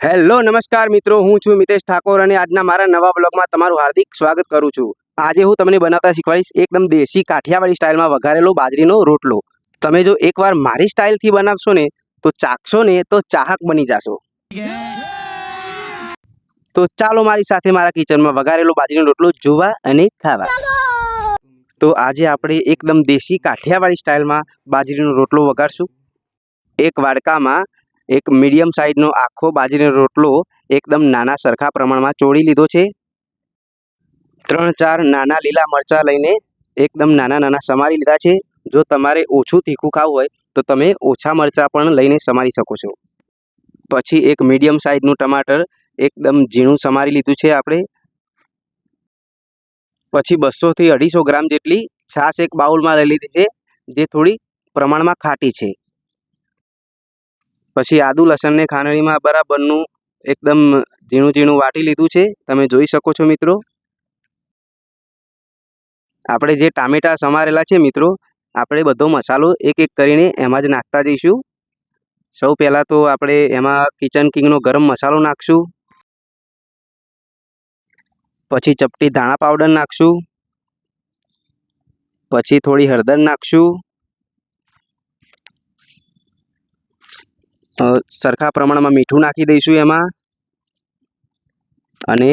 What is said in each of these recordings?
Hello, નમસ્કાર મિત્રો, હું છું મિતેશ ઠાકોર અને આજના મારા નવા બ્લોગમાં તમારું હાર્દિક સ્વાગત કરું છું. આજે હું તમને બનાવતા શીખવાડીશ એકદમ દેશી કાઠિયાવાડી સ્ટાઇલમાં વઘારેલો બાજરીનો રોટલો. તમે જો એકવાર મારી સ્ટાઇલથી બનાવશો ને, તો ચાખશો ને, તો ચાહક બની જશો. તો ચાલો મારી સાથે મારા કિચનમાં વઘારેલો બાજરીનો રોટલો જોવા અને ખાવા. તો આજે આપણે એકદમ દેશી કાઠિયાવાડી સ્ટાઇલમાં બાજરીનો રોટલો વઘારશું. એક વાડકામાં એક મીડિયમ સાઇઝનો આખો બાજરીનો રોટલો એકદમ નાના સરખા પ્રમાણમાં ચોળી લીધો છે. ત્રણ ચાર નાના લીલા મરચાં લઈને એકદમ નાના નાના સમારી લીધા છે. જો તમારે ઓછું તીખું ખાવું હોય તો તમે ઓછા મરચાં પણ લઈને સમારી શકો છો. પછી એક મીડિયમ સાઇઝનું ટમાટર એકદમ ઝીણું સમારી લીધું છે આપણે. પછી બસોથી અઢીસો ગ્રામ જેટલી છાશ એક બાઉલમાં લઈ લીધી છે, જે થોડી પ્રમાણમાં ખાટી છે. પછી આદુ લસણને ખાંડણીમાં બરાબરનું એકદમ ઝીણું ઝીણું વાટી લીધું છે. તમે જોઈ શકો છો મિત્રો. આપણે જે ટામેટા સમારેલા છે મિત્રો, આપણે બધો મસાલો એક એક કરીને એમાં જ નાખતા જઈશું. સૌ પહેલાં તો આપણે એમાં કિચન કિંગનો ગરમ મસાલો નાખશું. પછી ચપટી ધાણા પાવડર નાખશું. પછી થોડી હળદર નાખશું. સરખા પ્રમાણમાં મીઠું નાખી દઈશું એમાં અને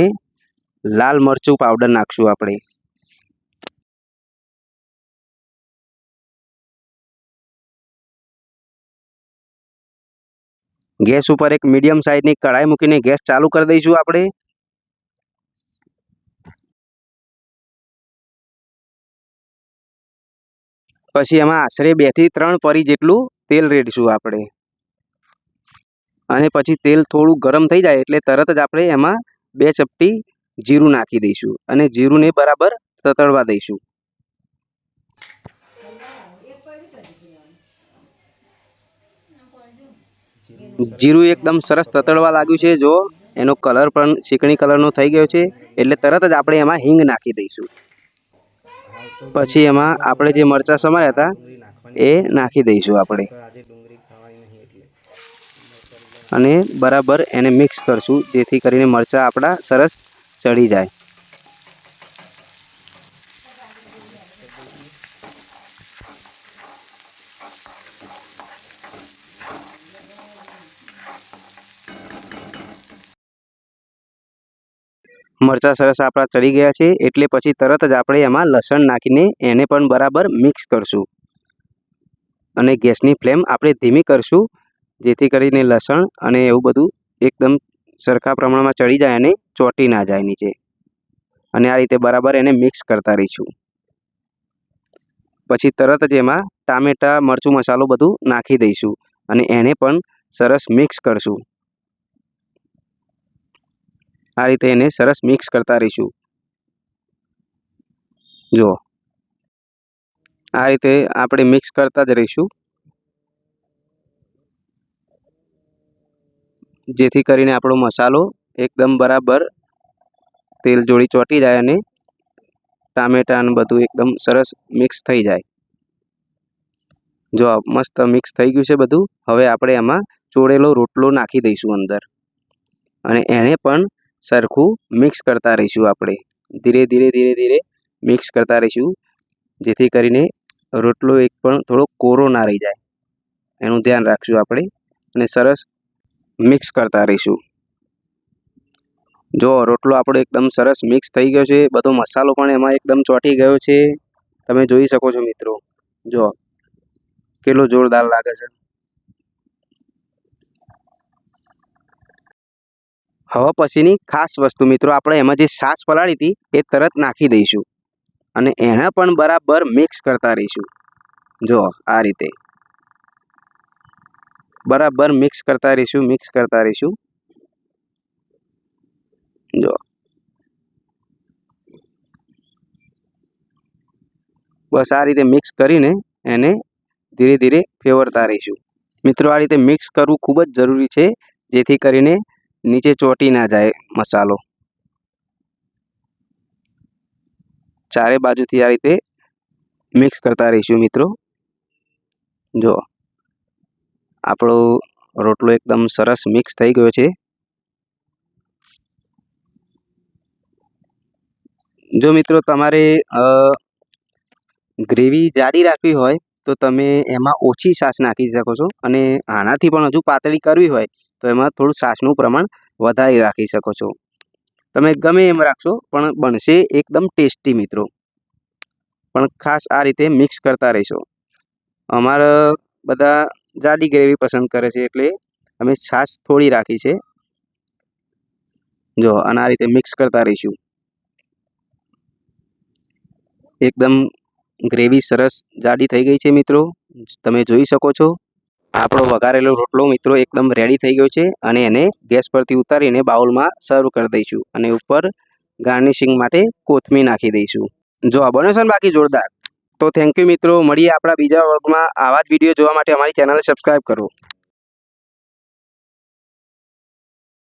લાલ મરચું પાવડર નાખશું આપણે. ગેસ ઉપર એક મીડિયમ સાઈઝની કઢાઈ મૂકીને ગેસ ચાલુ કરી દઈશું આપણે. પછી એમાં આશરે બેથી ત્રણ પરી જેટલું તેલ રેડશું આપણે. અને પછી તેલ થોડું ગરમ થઈ જાય એટલે તરત જ આપણે એમાં બે ચપટી જીરું નાખી દઈશું અને જીરુંને બરાબર તતડવા દઈશું. જીરું એકદમ સરસ તતડવા લાગ્યું છે, જો. એનો કલર પણ ચીકણી કલરનો થઈ ગયો છે, એટલે તરત જ આપણે એમાં હિંગ નાખી દઈશું. પછી એમાં આપણે જે મરચાં સમાર્યા હતા, એ નાખી દઈશું આપણે. અને બરાબર એને મિક્સ કરશું, જેથી કરીને મરચાં આપણા સરસ ચડી જાય. મરચાં સરસ આપણા ચડી ગયા છે, એટલે પછી તરત જ આપણે એમાં લસણ નાખીને એને પણ બરાબર મિક્સ કરશું. અને ગેસની ફ્લેમ આપણે ધીમી કરશું. જેથી કરીને લસણ અને એવું બધું એકદમ સરખા પ્રમાણમાં ચડી જાય અને ચોંટી ના જાય નીચે. અને આ રીતે બરાબર એને મિક્સ કરતા રહીશું. પછી તરત જ એમાં ટામેટાં, મરચું, મસાલો બધું નાખી દઈશું અને એને પણ સરસ મિક્સ કરશું. આ રીતે એને સરસ મિક્સ કરતા રહીશું. જુઓ. આ રીતે આપણે મિક્સ કરતા જ રહીશું. જેથી કરીને આપણો મસાલો એકદમ બરાબર તેલ જોડી ચોંટી જાય અને ટામેટાં બધું એકદમ સરસ મિક્સ થઈ જાય. જો મસ્ત મિક્સ થઈ ગયું છે બધું, હવે આપણે એમાં ચોળેલો રોટલો નાખી દઈશું અંદર. અને એને પણ સરખું મિક્સ કરતા રહીશું આપણે. ધીરે ધીરે ધીરે ધીરે મિક્સ કરતા રહીશું, જેથી કરીને રોટલો એક પણ થોડો કોરો ના રહી જાય. એનું ધ્યાન રાખશું આપણે. અને સરસ મિક્સ કરતા રહીશું. જો રોટલો આપણો એકદમ સરસ મિક્સ થઈ ગયો છે, બધો મસાલો પણ એમાં એકદમ ચોંટી ગયો છે. તમે જોઈ શકો છો મિત્રો, જો કેટલો જોરદાર લાગે છે. હવે પછીની ખાસ વસ્તુ મિત્રો, આપણે એમાં જે સાસ પલાળી હતી, એ તરત નાખી દઈશું. અને એને પણ બરાબર મિક્સ કરતા રહીશું. જો આ રીતે. બરાબર મિક્સ કરતા રહીશું મિક્સ કરતા રહીશું. જો. બસ આ રીતે મિક્સ કરીને એને ધીરે ધીરે ફેવરતા રહીશું. મિત્રો, આ રીતે મિક્સ કરવું ખૂબ જ જરૂરી છે, જેથી કરીને નીચે ચોંટી ના જાય મસાલો. ચારે બાજુથી આ રીતે મિક્સ કરતા રહીશું મિત્રો. જો. આપણો રોટલો એકદમ સરસ મિક્સ થઈ ગયો છે. જો મિત્રો તમારે ગ્રેવી જાડી રાખવી હોય, તો તમે એમાં ઓછી છાશ નાખી શકો છો અને આનાથી પણ હજુ પાતળી કરવી હોય, તો એમાં થોડું છાશનું પ્રમાણ વધારી રાખી શકો છો. તમે ગમે એમ રાખશો, પણ બનશે એકદમ ટેસ્ટી મિત્રો. પણ ખાસ આ રીતે મિક્સ કરતા રહીશો. અમારા બધા જાડી ગ્રેવી પસંદ કરે છે એટલે અમે છાશ થોડી રાખી છે. જો, અને આ રીતે મિક્સ કરતા રહીશું. એકદમ ગ્રેવી સરસ જાડી થઈ ગઈ છે મિત્રો. તમે જોઈ શકો છો. આપણો વઘારેલો રોટલો મિત્રો એકદમ રેડી થઈ ગયો છે અને એને ગેસ પરથી ઉતારીને બાઉલમાં સર્વ કરી દઈશું અને ઉપર ગાર્નિશિંગ માટે કોથમી નાખી દઈશું. જો બન્યો છે બાકી જોરદાર? તો થેન્ક યુ મિત્રો. મળીએ આપણા બીજા વર્ગમાં આવા જ વીડિયો જોવા માટે. અમારી ચેનલને સબસ્ક્રાઈબ કરો.